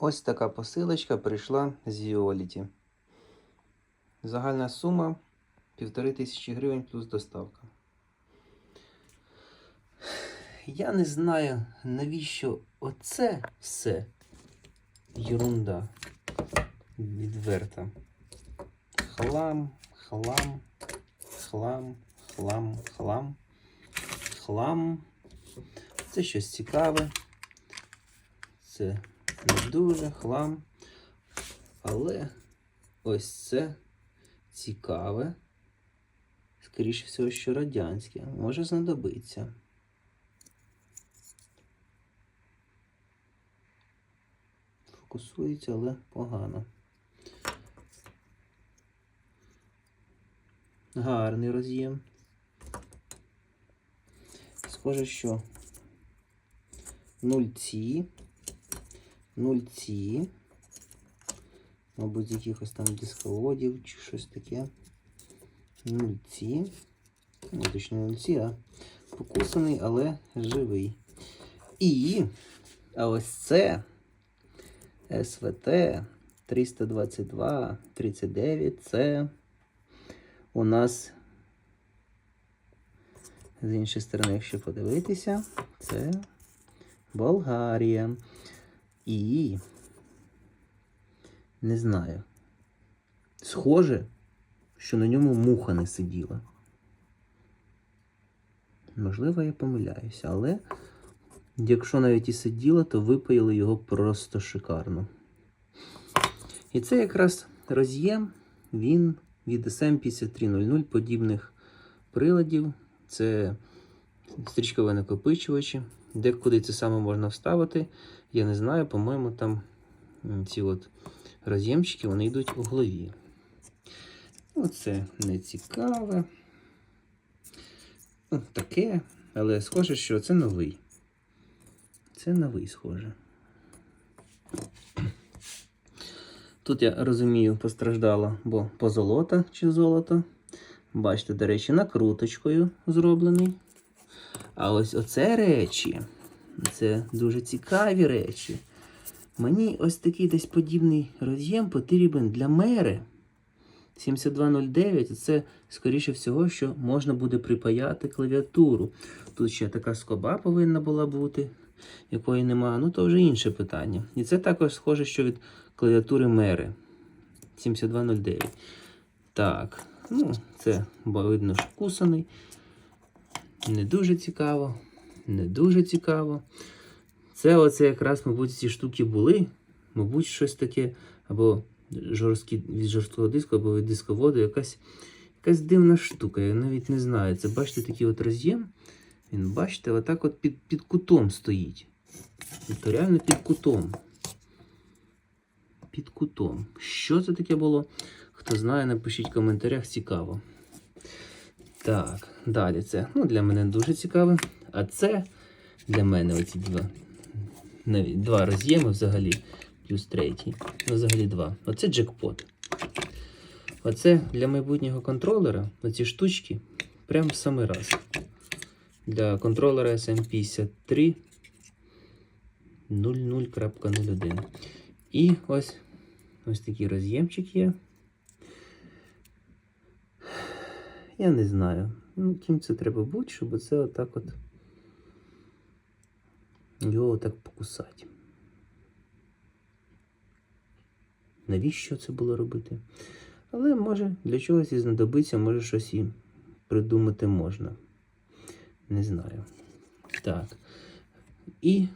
Ось така посилочка прийшла з Violet. Загальна сума 1500 гривень плюс доставка. Я не знаю, навіщо оце все ерунда відверта. Хлам, хлам, хлам, хлам, хлам, хлам. Це щось цікаве. Це не дуже хлам. Але ось це цікаве. Скоріше всього, що радянське. Може знадобиться. Фокусується, але погано. Гарний роз'єм. Схоже, що нульці, нульці, мабуть, з якихось там дисководів чи щось таке. Нульці. Не точно нульці, а покусаний, але живий. І а ось це СВТ 322 39 це у нас з іншої сторони, якщо подивитися, це Болгарія. І не знаю. Схоже, що на ньому муха не сиділа. Можливо, я помиляюся, але якщо навіть і сиділа, то випаяли його просто шикарно. І це якраз роз'єм, він від SM5300 подібних приладів. Це стрічкові накопичувачі. Де куди це саме можна вставити, я не знаю. По-моєму, там ці от роз'ємчики вони йдуть у голові. Оце не цікаве. Ну, таке, але схоже, що це новий. Це новий, схоже. Тут я розумію, постраждала, бо позолота чи золото. Бачите, до речі, накруточкою зроблений. А ось оце речі. Це дуже цікаві речі. Мені ось такий десь подібний роз'єм потрібен для мери. 7209 це, скоріше всього, що можна буде припаяти клавіатуру. Тут ще така скоба повинна була бути, якої немає. Ну, то вже інше питання. І це також схоже, що від клавіатури мери 7209. Так, ну, це бо видно, що кусаний. Не дуже цікаво. Не дуже цікаво. Це оце якраз, мабуть, ці штуки були. Мабуть, щось таке, або жорсткі, від жорсткого диску, або від дисководу, якась, якась дивна штука. Я навіть не знаю. Це бачите, такий от роз'єм. Він, бачите, отак от під, під кутом стоїть. Тобто реально під кутом. Під кутом. Що це таке було? Хто знає, напишіть в коментарях, цікаво. Так, далі це ну, для мене дуже цікаве. А це для мене оці два. Навіть два роз'єми взагалі, плюс третій. Ну, взагалі два. Оце джекпот. Оце для майбутнього контролера, оці штучки, прям в самий раз. Для контролера SM53 00.01. І ось ось такий роз'ємчик є. Я не знаю. Ну, ким це треба бути, щоб це отак от його отак покусати. Навіщо це було робити? Але може для чогось і знадобиться, може щось і придумати можна. Не знаю. Так. І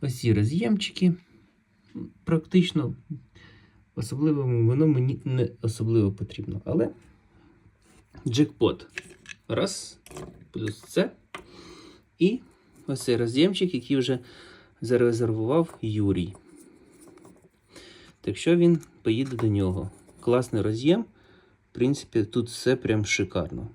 ось ці роз'ємчики. Практично особливо воно мені не особливо потрібно. Але джекпот. Раз, плюс це. І ось цей роз'ємчик, який вже зарезервував Юрій. Так що він поїде до нього. Класний роз'єм. В принципі, тут все прям шикарно.